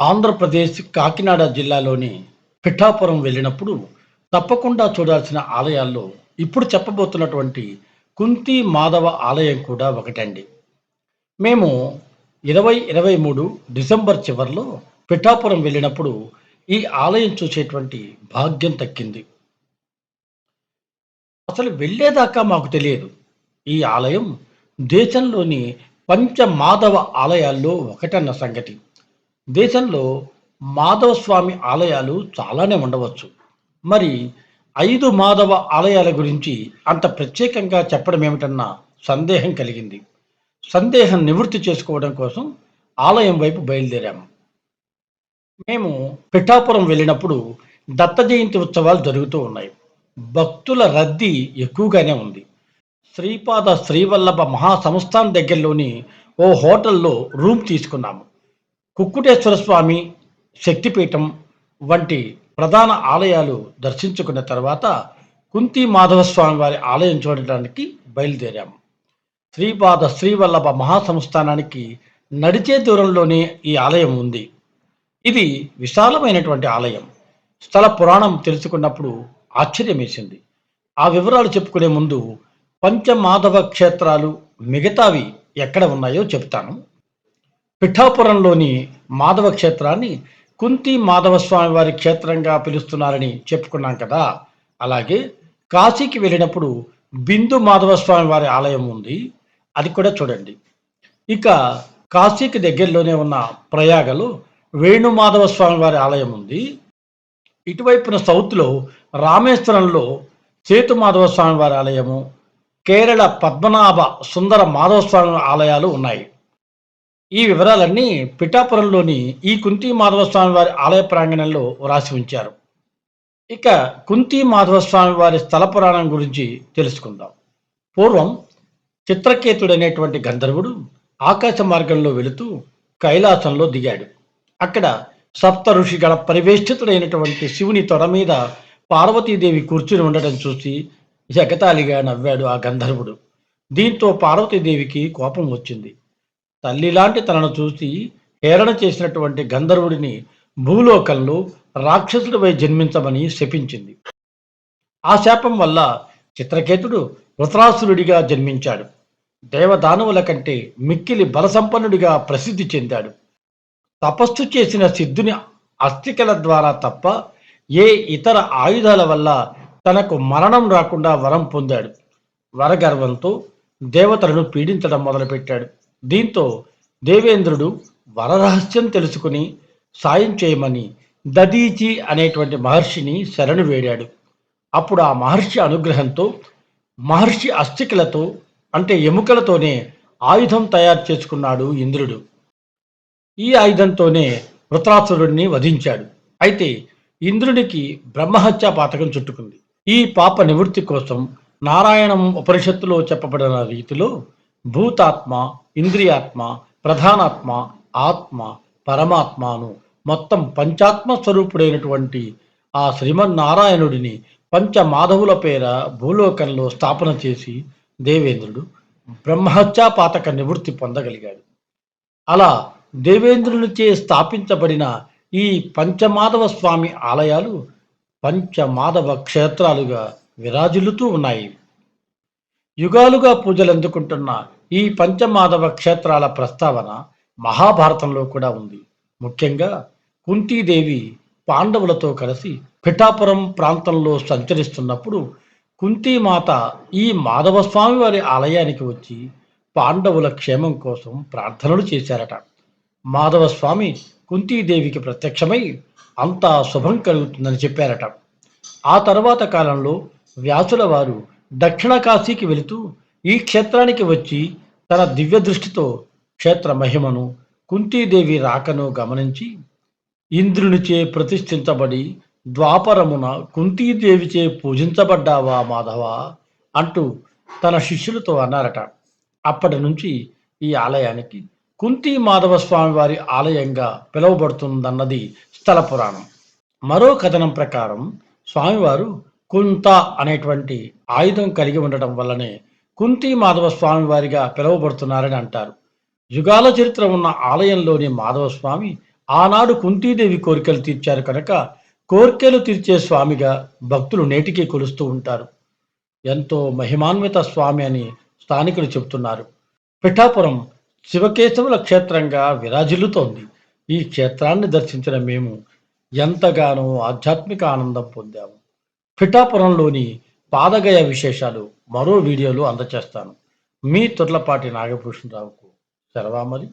ఆంధ్రప్రదేశ్ కాకినాడ జిల్లాలోని పిఠాపురం వెళ్ళినప్పుడు తప్పకుండా చూడాల్సిన ఆలయాల్లో ఇప్పుడు చెప్పబోతున్నటువంటి కుంతి మాధవ ఆలయం కూడా ఒకటండి. మేము ఇరవై ఇరవై మూడు డిసెంబర్ చివరిలో పిఠాపురం వెళ్ళినప్పుడు ఈ ఆలయం చూసేటువంటి భాగ్యం దక్కింది అసలు వెళ్ళేదాకా మాకు తెలియదు. ఈ ఆలయం దేశంలోని పంచమాధవ ఆలయాల్లో ఒకటన్న సంగతి. దేశంలో మాధవ స్వామి ఆలయాలు చాలానే ఉండవచ్చు. మరి ఐదు మాధవ ఆలయాల గురించి అంత ప్రత్యేకంగా చెప్పడం ఏమిటన్న సందేహం కలిగింది. సందేహం నివృత్తి చేసుకోవడం కోసం ఆలయం వైపు బయలుదేరాము. మేము పిఠాపురం వెళ్ళినప్పుడు దత్త జయంతి ఉత్సవాలు జరుగుతూ ఉన్నాయి. భక్తుల రద్దీ ఎక్కువగానే ఉంది. శ్రీపాద శ్రీవల్లభ మహాసంస్థాన్ దగ్గరలోని ఓ హోటల్లో రూమ్ తీసుకున్నాము. కుక్కుటేశ్వర స్వామి శక్తిపీఠం వంటి ప్రధాన ఆలయాలు దర్శించుకున్న తర్వాత కుంతి మాధవ స్వామి వారి ఆలయం చూడడానికి బయలుదేరాము శ్రీపాద శ్రీవల్లభ మహాసంస్థానానికి నడిచే దూరంలోనే ఈ ఆలయం ఉంది. ఇది విశాలమైనటువంటి ఆలయం. స్థల పురాణం తెలుసుకున్నప్పుడు ఆశ్చర్యమేసింది. ఆ వివరాలు చెప్పుకునే ముందు పంచమాధవ క్షేత్రాలు మిగతావి ఎక్కడ ఉన్నాయో చెప్తాను పిఠాపురంలోని మాధవ క్షేత్రాన్ని కుంతి మాధవ స్వామి వారి క్షేత్రంగా పిలుస్తున్నారని చెప్పుకున్నాం కదా. అలాగే కాశీకి వెళ్ళినప్పుడు బిందు మాధవ స్వామి వారి ఆలయం ఉంది. అది కూడా చూడండి. ఇక కాశీకి దగ్గరలోనే ఉన్న ప్రయాగలో వేణుమాధవ స్వామి వారి ఆలయం ఉంది. ఇటువైపున సౌత్లో రామేశ్వరంలో సేతు మాధవ స్వామి వారి ఆలయము కేరళ పద్మనాభ సుందర మాధవ స్వామి ఆలయాలు ఉన్నాయి. ఈ వివరాలన్నీ పిఠాపురంలోని ఈ కుంతి మాధవ స్వామి వారి ఆలయ ప్రాంగణంలో వ్రాసి ఉంచారు. ఇక కుంతి మాధవ స్వామి వారి స్థల పురాణం గురించి తెలుసుకుందాం. పూర్వం చిత్రకేతుడు అనేటువంటి గంధర్వుడు ఆకాశ మార్గంలో వెళుతూ కైలాసంలో దిగాడు. అక్కడ సప్త ఋషిగల పరివేష్టితుడైనటువంటి శివుని తొడ మీద పార్వతీదేవి కూర్చుని ఉండటం చూసి జగతాలిగా నవ్వాడు ఆ గంధర్వుడు. దీంతో పార్వతీదేవికి కోపం వచ్చింది. తల్లిలాంటి తనను చూసి హేరణ చేసినటువంటి గంధర్వుడిని భూలోకంలో రాక్షసుడిపై జన్మించమని శపించింది. ఆ శాపం వల్ల చిత్రకేతుడు వృత్రాసురుడిగా జన్మించాడు. దేవదానవుల కంటే మిక్కిలి బలసంపన్నుడిగా ప్రసిద్ధి చెందాడు. తపస్సు చేసిన సిద్ధుని అస్థికల ద్వారా తప్ప ఏ ఇతర ఆయుధాల వల్ల తనకు మరణం రాకుండా వరం పొందాడు. వరగర్వంతో దేవతలను పీడించడం మొదలుపెట్టాడు. దీంతో దేవేంద్రుడు వరరహస్యం తెలుసుకుని సాయం చేయమని దదీచి అనేటువంటి మహర్షిని శరణు వేడాడు. అప్పుడు ఆ మహర్షి అనుగ్రహంతో మహర్షి అస్థికలతో అంటే ఎముకలతోనే ఆయుధం తయారు చేసుకున్నాడు ఇంద్రుడు. ఈ ఆయుధంతోనే వృత్రాసురుడిని వధించాడు. అయితే ఇంద్రుడికి బ్రహ్మహత్య పాతకం చుట్టుకుంది. ఈ పాప నివృత్తి కోసం నారాయణం ఉపనిషత్తులో చెప్పబడిన రీతిలో భూతాత్మ ఇంద్రియాత్మ ప్రధానాత్మ ఆత్మ పరమాత్మను మొత్తం పంచాత్మ స్వరూపుడైనటువంటి ఆ శ్రీమన్నారాయణుడిని పంచమాధవుల పేర భూలోకంలో స్థాపన చేసి దేవేంద్రుడు బ్రహ్మహత్యాపాతక నివృత్తి పొందగలిగాడు. అలా దేవేంద్రునిచే స్థాపించబడిన ఈ పంచమాధవ స్వామి ఆలయాలు పంచమాధవ క్షేత్రాలుగా విరాజిల్లుతూ ఉన్నాయి. యుగాలుగా పూజలు అందుకుంటున్న ఈ పంచమాధవ క్షేత్రాల ప్రస్తావన మహాభారతంలో కూడా ఉంది. ముఖ్యంగా కుంతీదేవి పాండవులతో కలిసి పిఠాపురం ప్రాంతంలో సంచరిస్తున్నప్పుడు కుంతీమాత ఈ మాధవస్వామి వారి ఆలయానికి వచ్చి పాండవుల క్షేమం కోసం ప్రార్థనలు చేశారట. మాధవస్వామి కుంతీదేవికి ప్రత్యక్షమై అంతా శుభం కలుగుతుందని చెప్పారట. ఆ తర్వాత కాలంలో వ్యాసుల వారు దక్షిణ కాశీకి వెళుతూ ఈ క్షేత్రానికి వచ్చి తన దివ్య దృష్టితో క్షేత్ర మహిమను కుంతీదేవి రాకను గమనించి ఇంద్రునిచే ప్రతిష్ఠించబడి ద్వాపరమున కుంతీదేవిచే పూజించబడ్డావా మాధవ అంటూ తన శిష్యులతో అన్నారట. అప్పటి నుంచి ఈ ఆలయానికి కుంతి మాధవ స్వామి వారి ఆలయంగా పిలువబడుతుందన్నది స్థల పురాణం. మరో కథనం ప్రకారం స్వామివారు కుంత అనేటువంటి ఆయుధం కలిగి ఉండటం వల్లనే కుంతి మాధవ స్వామి వారిగా పిలువబడుతున్నారని అంటారు. యుగాల చరిత్ర ఉన్న ఆలయంలోని మాధవ స్వామి ఆనాడు కుంతీదేవి కోరికలు తీర్చారు కనుక కోరికలు తీర్చే స్వామిగా భక్తులు నేటికి కొలుస్తూ ఉంటారు. ఎంతో మహిమాన్విత స్వామి అని స్థానికులు చెబుతున్నారు. పిఠాపురం శివకేశవుల క్షేత్రంగా విరాజిల్లుతోంది. ఈ క్షేత్రాన్ని దర్శించిన మేము ఎంతగానో ఆధ్యాత్మిక ఆనందం పొందాము. పిఠాపురంలోని పాదగయ విశేషాలు మరో వీడియోలో అందచేస్తాను. మీ తొట్లపాటి నాగభూషణరావుకు సెలవామరి